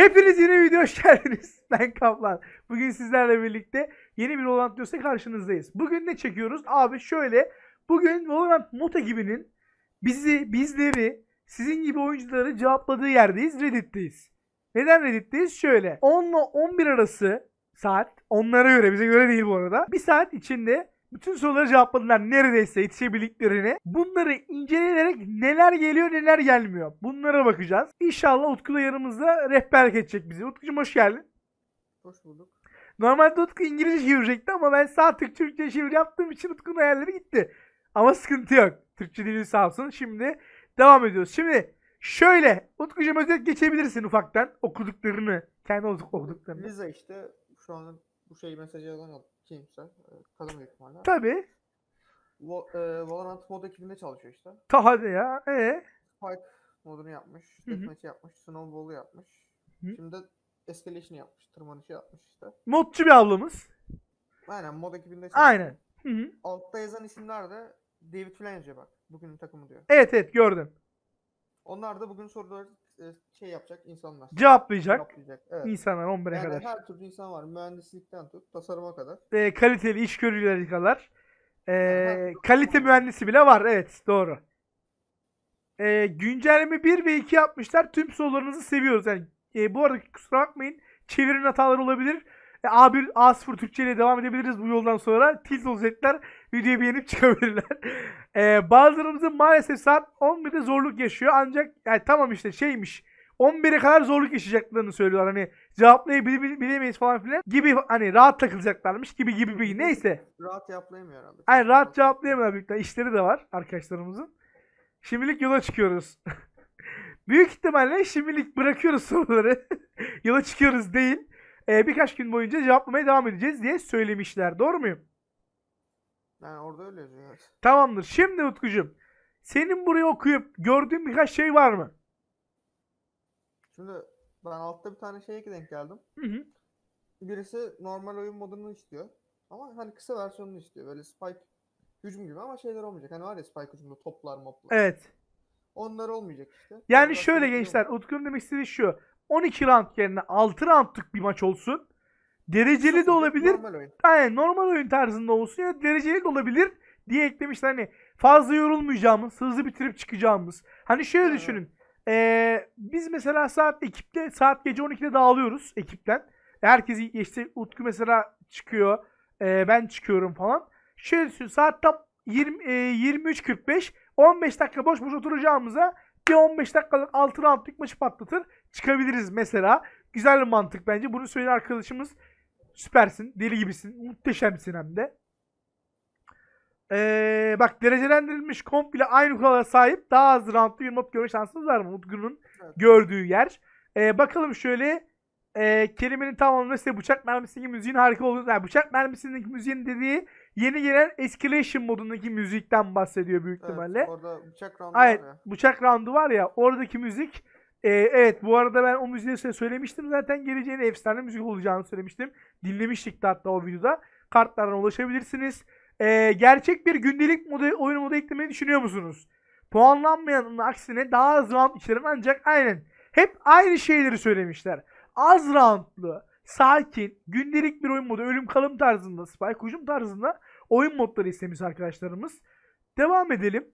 Hepiniz yeni video hoş geldiniz. Ben Kaplan. Bugün sizlerle birlikte yeni bir Valorant Diyorsa karşınızdayız. Bugün ne çekiyoruz? Abi şöyle. Bugün Valorant Mota gibinin bizi, bizleri, sizin gibi oyuncuları cevapladığı yerdeyiz. Reddit'teyiz. Neden Reddit'teyiz? Şöyle. 10 ile 11 arası saat. Onlara göre, bize göre değil bu arada. Bir saat içinde bütün soruları cevapladılar neredeyse yetişebildiklerini. Bunları inceleyerek neler geliyor neler gelmiyor. Bunlara bakacağız. İnşallah Utku da yanımızda rehberlik edecek bizi. Utkucuğum hoş geldin. Hoş bulduk. Normalde Utku İngilizce çevirecekti ama ben sağ tık Türkçe çeviri yaptığım için Utku'nun hayalleri gitti. Ama sıkıntı yok. Türkçe dili sağ olsun. Şimdi devam ediyoruz. Şimdi şöyle Utkucuğum özet geçebilirsin ufaktan okuduklarını. Kendi okuduklarını. Liza işte şu an bu şey mesajı yazan kimse. e, Kadın büyük ihtimalle. Tabii. Vo- e, Valorant mod ekibinde çalışıyor işte. Ta hadi ya. Ee? Spike modunu yapmış. Deathmatch'i yapmış. Snowball'u yapmış. Hı. Şimdi de Escalation'ı yapmış. Tırmanışı yapmış işte. Modçu bir ablamız. Aynen mod ekibinde çalışıyor. Aynen. Hı hı. Altta yazan isimler de David yazıyor bak. Bugünün takımı diyor. Evet evet gördüm. Onlar da bugün soruları şey yapacak insanlar. Cevaplayacak. Cevaplayacak. Evet. İnsanlar 11'e Yani kadar. her türlü insan var. Mühendislikten tut, tasarıma kadar. Ee, kaliteli iş görücüleri kadar. Ee, her- kalite mühendisi bile var. Evet doğru. Ee, güncelleme 1 ve 2 yapmışlar. Tüm sorularınızı seviyoruz. Yani, e, bu arada kusura bakmayın. Çevirin hataları olabilir. E, A1, A0 Türkçe ile devam edebiliriz bu yoldan sonra. Tilt olacaklar. Videoyu beğenip çıkabilirler. Ee, bazılarımızın maalesef saat 11'de zorluk yaşıyor. Ancak yani tamam işte şeymiş. 11'e kadar zorluk yaşayacaklarını söylüyorlar. Hani cevaplayabilir bilemeyiz falan filan gibi hani rahat takılacaklarmış gibi gibi bir neyse. Rahat yaplayamıyor herhalde. Hani rahat cevaplayamıyorlar büyük. İşleri de var arkadaşlarımızın. Şimdilik yola çıkıyoruz. büyük ihtimalle şimdilik bırakıyoruz soruları. yola çıkıyoruz değil. Ee, birkaç gün boyunca cevaplamaya devam edeceğiz diye söylemişler. Doğru muyum? Yani orada öyle yazıyor. evet. Tamamdır. Şimdi Utkucuğum. Senin burayı okuyup gördüğün birkaç şey var mı? Şimdi ben altta bir tane şeye denk geldim. Hı hı. Birisi normal oyun modunu istiyor. Ama hani kısa versiyonunu istiyor. Böyle spike hücum gibi ama şeyler olmayacak. Hani var ya spike hücumda toplar moplar. Evet. Onlar olmayacak işte. Yani Biraz şöyle gençler. Utku'nun demek istediği şu. 12 round yerine 6 roundluk bir maç olsun. Dereceli de olabilir. Normal oyun. Aynen normal oyun tarzında olsun ya dereceli de olabilir diye eklemişler. Hani fazla yorulmayacağımız, hızlı bitirip çıkacağımız. Hani şöyle Evet, düşünün. Ee, biz mesela saat ekipte saat gece 12'de dağılıyoruz ekipten. Herkes işte Utku mesela çıkıyor. ee, ben çıkıyorum falan. Şöyle düşün saat tam 20, e, 23.45 15 dakika boş boş oturacağımıza bir 15 dakikalık 6 roundluk maçı patlatır çıkabiliriz mesela. Güzel bir mantık bence. Bunu söyleyen arkadaşımız süpersin. Deli gibisin. Muhteşemsin hem de. Ee, bak derecelendirilmiş komple aynı kurala sahip daha az roundlu bir mod görme şansınız var mı? Utku'nun Evet. gördüğü yer. Ee, bakalım şöyle e, kelimenin tamamı size bıçak mermisindeki müziğin harika olduğunu. Yani bıçak mermisindeki müziğin dediği yeni gelen Escalation modundaki müzikten bahsediyor büyük Evet, ihtimalle. orada bıçak roundu Evet var ya. bıçak roundu var ya oradaki müzik e, evet bu arada ben o müziği size söylemiştim zaten geleceğine efsane müzik olacağını söylemiştim. Dinlemiştik de hatta o videoda. Kartlardan ulaşabilirsiniz. E, gerçek bir gündelik modu, oyun modu eklemeyi düşünüyor musunuz? Puanlanmayanın aksine daha az round içeren ancak aynen hep aynı şeyleri söylemişler. Az roundlu, sakin, gündelik bir oyun modu, ölüm kalım tarzında, spike hücum tarzında oyun modları istemiş arkadaşlarımız. Devam edelim.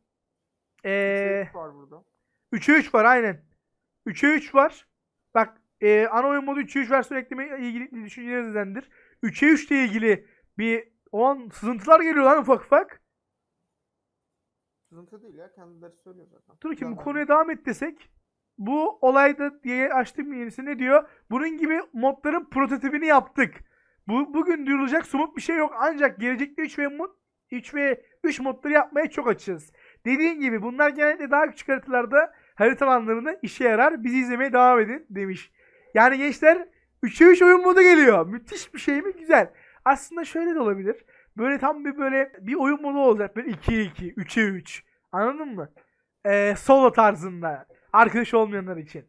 Ee, Üç var burada. 3'e 3 var aynen. 3'e 3 var. Bak e, ana oyun modu 3'e 3 versiyon eklemeye ilgili düşüncelerinizdendir. 3'e 3 ile ilgili bir o an sızıntılar geliyor lan ufak ufak. Sızıntı değil ya kendileri söylüyor zaten. Dur bakayım bu konuya devam et desek. Bu olayda diye açtığım yenisi ne diyor? Bunun gibi modların prototipini yaptık. Bu bugün duyurulacak somut bir şey yok. Ancak gelecekte 3 ve mod 3 ve 3 modları yapmaya çok açığız. Dediğin gibi bunlar genellikle daha küçük haritalarda harita alanlarında işe yarar. Bizi izlemeye devam edin demiş. Yani gençler 3'e 3 oyun modu geliyor. Müthiş bir şey mi? Güzel. Aslında şöyle de olabilir. Böyle tam bir böyle bir oyun modu olacak. Böyle 2'ye 2, 3'e 3. Anladın mı? Ee, solo tarzında. Arkadaş olmayanlar için.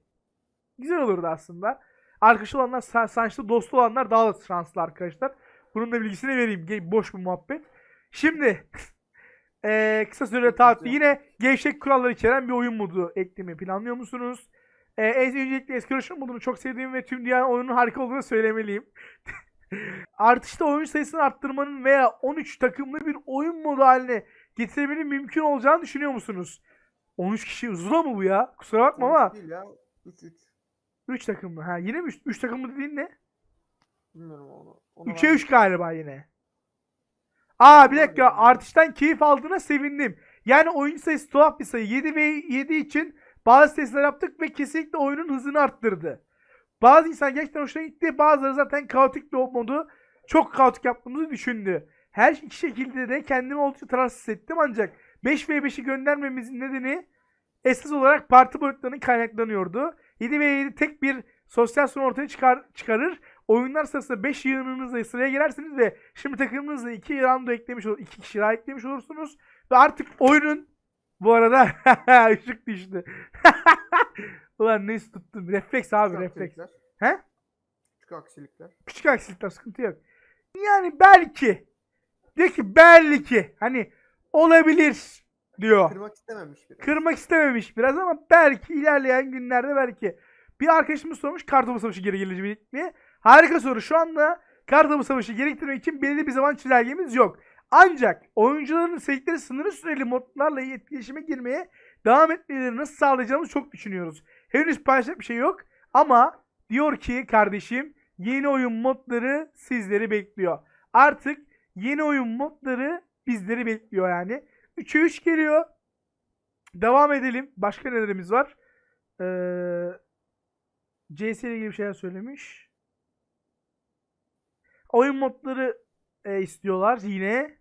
Güzel olurdu aslında. Arkadaş olanlar, sa- sançlı dostu olanlar daha da şanslı arkadaşlar. Bunun da bilgisini vereyim. Boş bir muhabbet. Şimdi ee, kısa sürede taahhütlü yine gevşek kurallar içeren bir oyun modu eklemeyi planlıyor musunuz? Ee, en öncelikle Escalation modunu çok sevdiğim ve tüm dünyanın oyunun harika olduğunu söylemeliyim. Artışta oyun sayısını arttırmanın veya 13 takımlı bir oyun modu haline getirebilmenin mümkün olacağını düşünüyor musunuz? 13 kişi Zula mı bu ya? Kusura bakma ama Değil ya. 3-3. 3 takımlı. Ha yine mi 3 takımlı dediğin ne? Bilmiyorum onu. onu 3'e ben- 3 galiba yine. Aa bir dakika artıştan keyif aldığına sevindim. Yani oyun sayısı tuhaf bir sayı. 7 ve 7 için bazı testler yaptık ve kesinlikle oyunun hızını arttırdı. Bazı insan gerçekten hoşuna gitti. Bazıları zaten kaotik bir modu çok kaotik yaptığımızı düşündü. Her iki şekilde de kendimi oldukça tararsız hissettim ancak 5 ve 5'i göndermemizin nedeni esas olarak parti boyutlarının kaynaklanıyordu. 7 ve 7 tek bir sosyal sorun ortaya çıkar, çıkarır. Oyunlar sırasında 5 yığınınızla sıraya girersiniz ve şimdi takımınızla 2 round eklemiş olur, 2 kişi daha eklemiş olursunuz. Ve artık oyunun bu arada ışık düştü. Ulan neyse tuttum. Refleks abi Küçük refleks. aksilikler. He? Küçük aksilikler. Küçük aksilikler sıkıntı yok. Yani belki. Diyor ki belki. Hani olabilir diyor. Kırmak istememiş biri. Kırmak istememiş biraz ama belki ilerleyen günlerde belki. Bir arkadaşımız sormuş kartopu savaşı geri gelecek mi? Harika soru. Şu anda kartopu savaşı gerektirmek için belirli bir zaman çizelgemiz yok. Ancak oyuncuların sevdikleri sınırlı süreli modlarla etkileşime girmeye devam etmelerini nasıl sağlayacağımızı çok düşünüyoruz. Henüz paylaşacak bir şey yok ama diyor ki kardeşim yeni oyun modları sizleri bekliyor. Artık yeni oyun modları bizleri bekliyor yani. 3'e 3 geliyor. Devam edelim. Başka nelerimiz var? Ee, CS ile ilgili bir şeyler söylemiş. Oyun modları e, istiyorlar yine.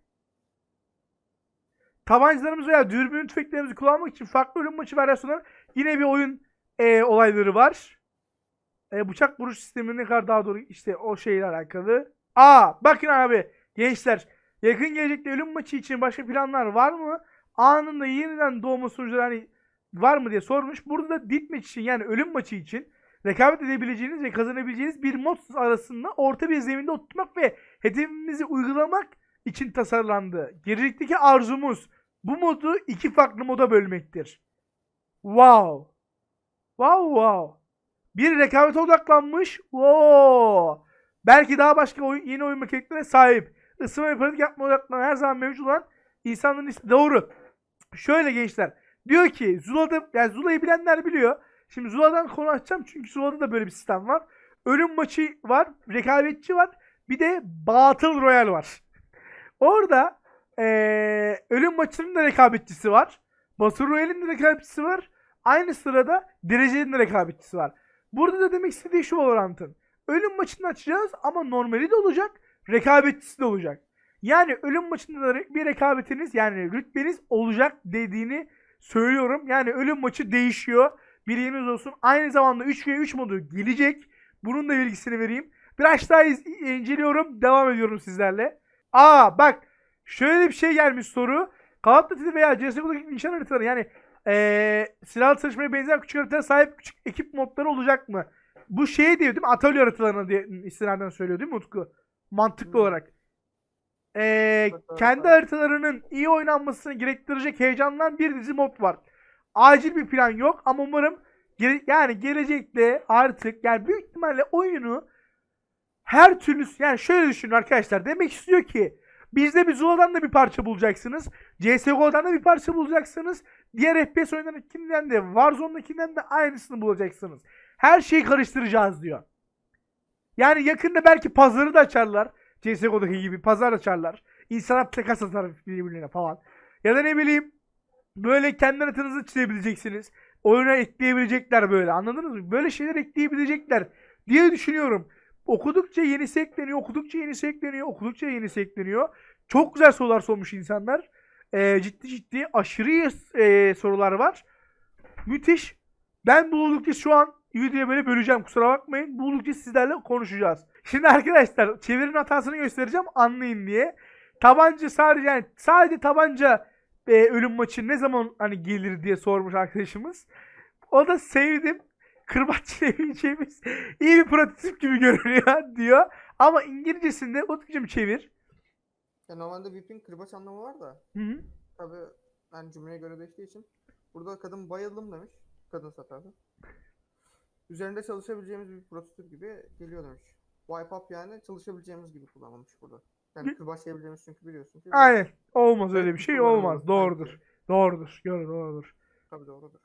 Tabancalarımız veya dürbün tüfeklerimizi kullanmak için farklı oyun maçı varyasyonları yine bir oyun e, olayları var. E, bıçak vuruş sistemi ne kadar daha doğru işte o şeyle alakalı. Aa bakın abi gençler yakın gelecekte ölüm maçı için başka planlar var mı? Anında yeniden doğma sonuçları hani var mı diye sormuş. Burada da ditmeç için yani ölüm maçı için rekabet edebileceğiniz ve kazanabileceğiniz bir mod arasında orta bir zeminde oturtmak ve hedefimizi uygulamak için tasarlandı. Gelecekteki arzumuz bu modu iki farklı moda bölmektir. Wow. Wow wow. Bir rekabete odaklanmış. Wow. Belki daha başka oyun, yeni oyun mekaniklerine sahip. Isınma ve pratik yapma odaklanan her zaman mevcut olan insanların ismi doğru. Şöyle gençler. Diyor ki Zula'da yani Zula'yı bilenler biliyor. Şimdi Zula'dan konu açacağım çünkü Zula'da da böyle bir sistem var. Ölüm maçı var, rekabetçi var. Bir de Battle Royale var. Orada eee, ölüm maçının da rekabetçisi var. Battle Royale'in de rekabetçisi var. Aynı sırada derecenin de rekabetçisi var. Burada da demek istediği şu Valorant'ın. Ölüm maçını açacağız ama normali de olacak, rekabetçisi de olacak. Yani ölüm maçında da bir rekabetiniz yani rütbeniz olacak dediğini söylüyorum. Yani ölüm maçı değişiyor. Bilginiz olsun. Aynı zamanda 3v3 modu gelecek. Bunun da bilgisini vereyim. Biraz daha inceliyorum. Devam ediyorum sizlerle. Aa bak şöyle bir şey gelmiş soru. Call of Duty veya CSGO'daki nişan haritaları yani eee silahlı çalışmaya benzer küçük haritaya sahip küçük ekip modları olacak mı? Bu şey diyor değil mi? Atölye haritalarına diye istinaden söylüyor değil mi Utku? Mantıklı Hmm. olarak. Evet, kendi haritalarının iyi oynanmasını gerektirecek heyecandan bir dizi mod var. Acil bir plan yok ama umarım yani gelecekte artık yani büyük ihtimalle oyunu her türlü yani şöyle düşünün arkadaşlar demek istiyor ki bizde bir Zula'dan da bir parça bulacaksınız. CSGO'dan da bir parça bulacaksınız. Diğer FPS oyunlarındakinden de Warzone'dakinden de aynısını bulacaksınız. Her şeyi karıştıracağız diyor. Yani yakında belki pazarı da açarlar. CSGO'daki gibi pazar açarlar. İnsanlar takas atar birbirine falan. Ya da ne bileyim böyle kendi haritanızı çizebileceksiniz. Oyuna ekleyebilecekler böyle anladınız mı? Böyle şeyler ekleyebilecekler diye düşünüyorum. Okudukça yenisi ekleniyor, okudukça yenisi ekleniyor, okudukça yenisi ekleniyor. Çok güzel sorular sormuş insanlar. Ee, ciddi ciddi aşırı e, sorular var. Müthiş. Ben buldukça şu an videoya böyle böleceğim kusura bakmayın. Buldukça sizlerle konuşacağız. Şimdi arkadaşlar çevirin hatasını göstereceğim anlayın diye. Tabanca sadece yani sadece tabanca e, ölüm maçı ne zaman hani gelir diye sormuş arkadaşımız. O da sevdim. Kırbaç çevireceğimiz iyi bir prototip gibi görünüyor diyor. Ama İngilizcesinde Utkucuğum çevir. Ya normalde VIP'in kırbaç anlamı var da. Hı hı. Tabi yani cümleye göre değiştiği için. Burada kadın bayıldım demiş. Kadın satardı. üzerinde çalışabileceğimiz bir prototip gibi geliyor demiş. Wipe up yani çalışabileceğimiz gibi kullanılmış burada. Yani Hı. başlayabileceğimiz çünkü biliyorsun ki. Aynen. Olmaz öyle bir şey olmaz. Doğrudur. Doğrudur. Doğru, doğrudur. Tabii doğrudur.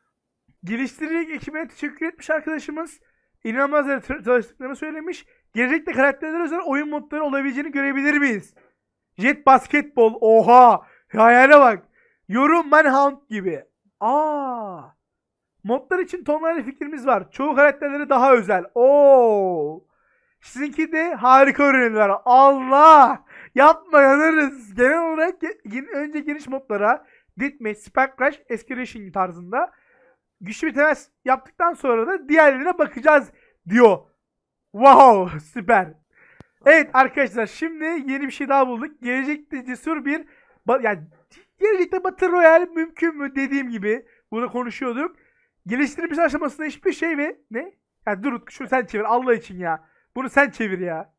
Geliştirici ekibine teşekkür etmiş arkadaşımız. İnanılmaz çalıştıklarını söylemiş. Gelecekte karakterler özel oyun modları olabileceğini görebilir miyiz? Jet basketbol. Oha. Hayale bak. Yorum Manhunt gibi. Aa. Modlar için tonlarca fikrimiz var. Çoğu karakterleri daha özel. Oo. Sizinki de harika öğreniler. Allah. Yapma yanarız. Genel olarak önce geniş modlara Deathmatch, Spark Crash, Escalation tarzında güçlü bir temas yaptıktan sonra da diğerlerine bakacağız diyor. Wow süper. Evet arkadaşlar şimdi yeni bir şey daha bulduk. Gelecekte cesur bir yani gelecekte Battle Royale mümkün mü dediğim gibi bunu konuşuyorduk. Geliştirilmiş aşamasında hiçbir şey ve ne? Ya dur şunu sen çevir Allah için ya. Bunu sen çevir ya.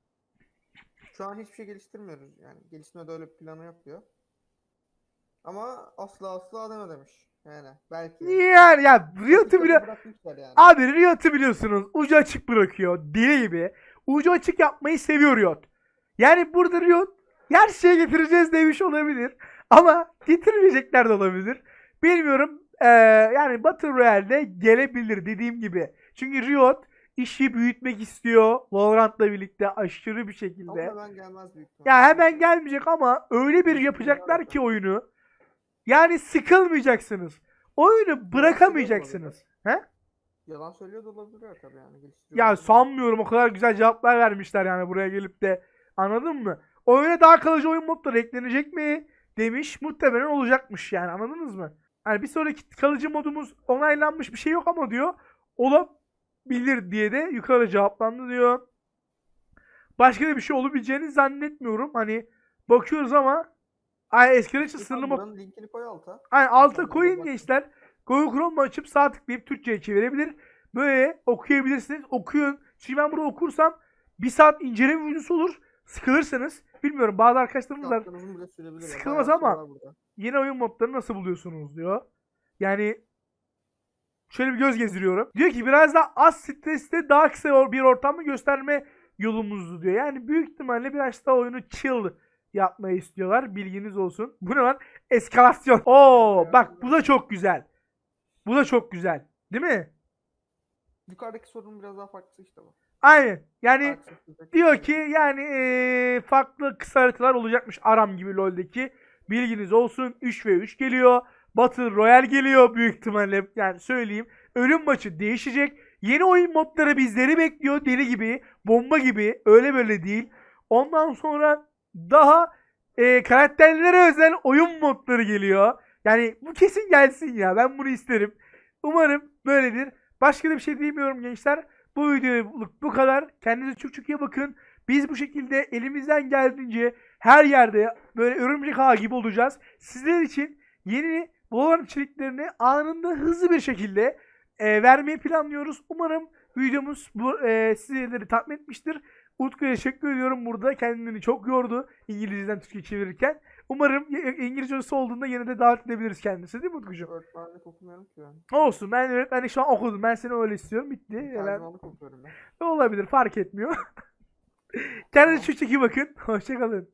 Şu an hiçbir şey geliştirmiyoruz. Yani geliştirmede öyle bir planı yok diyor. Ama asla asla deme demiş. Yani belki. Yani ya Riot'u bile yani. Abi Riot'u biliyorsunuz ucu açık bırakıyor deli gibi. Ucu açık yapmayı seviyor Riot. Yani burada Riot her şeye getireceğiz demiş olabilir. Ama getirmeyecekler de olabilir. Bilmiyorum. Ee, yani Battle Royale'de gelebilir dediğim gibi. Çünkü Riot işi büyütmek istiyor. Valorant'la birlikte aşırı bir şekilde. Ama hemen gelmez büyük ihtimalle. Ya hemen gelmeyecek ama öyle bir yapacaklar ki oyunu. Yani sıkılmayacaksınız. Oyunu bırakamayacaksınız. He? Yalan söylüyor da olabilir tabii yani. geliştiriyor Ya sanmıyorum o kadar güzel cevaplar vermişler yani buraya gelip de. Anladın mı? Oyuna daha kalıcı oyun modları eklenecek mi? Demiş. Muhtemelen olacakmış yani anladınız mı? Yani bir sonraki kalıcı modumuz onaylanmış bir şey yok ama diyor. Olabilir diye de yukarı cevaplandı diyor. Başka da bir şey olabileceğini zannetmiyorum. Hani bakıyoruz ama Ay eskiden için sınırlı buranın linkini koy alta. Aynen alta koyun gençler. Google Chrome'u açıp sağ tıklayıp Türkçe'ye çevirebilir. Böyle okuyabilirsiniz. Okuyun. Çünkü ben burada okursam bir saat inceleme videosu olur. Sıkılırsanız. Bilmiyorum bazı arkadaşlarımız var. Sıkılmaz şey ama-. Yeni oyun modlarını nasıl buluyorsunuz diyor. Yani şöyle bir göz gezdiriyorum. Diyor ki biraz da az stresli daha kısa bir ortamı gösterme yolumuzdu diyor. Yani büyük ihtimalle biraz daha oyunu chill yapmayı istiyorlar. Bilginiz olsun. Bu ne lan? Eskalasyon. Oo bak bu da çok güzel. Bu da çok güzel. Değil mi? Yukarıdaki sorunun biraz daha farklısı işte bu. Aynen. Yani Haksızlık. Diyor ki yani farklı kısa haritalar olacakmış Aram gibi LoL'deki. Bilginiz olsun 3 ve 3 geliyor. Battle Royale geliyor büyük ihtimalle yani söyleyeyim. Ölüm maçı değişecek. Yeni oyun modları bizleri bekliyor deli gibi. Bomba gibi öyle böyle değil. Ondan sonra daha eee karakterlere özel oyun modları geliyor. Yani bu kesin gelsin ya ben bunu isterim. Umarım böyledir. Başka da bir şey diyemiyorum gençler. Bu videoluk bu kadar. Kendinize çok çok iyi bakın. Biz bu şekilde elimizden geldiğince her yerde böyle örümcek ağı gibi olacağız. Sizler için yeni Valorant içeriklerini anında hızlı bir şekilde e, vermeyi planlıyoruz. Umarım videomuz bu e, sizleri tatmin etmiştir. Utku'ya teşekkür ediyorum burada. Kendini çok yordu İngilizceden Türkçe çevirirken. Umarım y- İngilizcesi olduğunda yine de davet edebiliriz kendisi değil mi Utkucuğum? Öğretmenlik okumuyorum ki ben. Olsun ben öğretmenlik şu an okudum. Ben seni öyle istiyorum. Bitti. Ben- Tercümanlık okuyorum ben. Olabilir fark etmiyor. Kendinize çok iyi bakın. Hoşçakalın.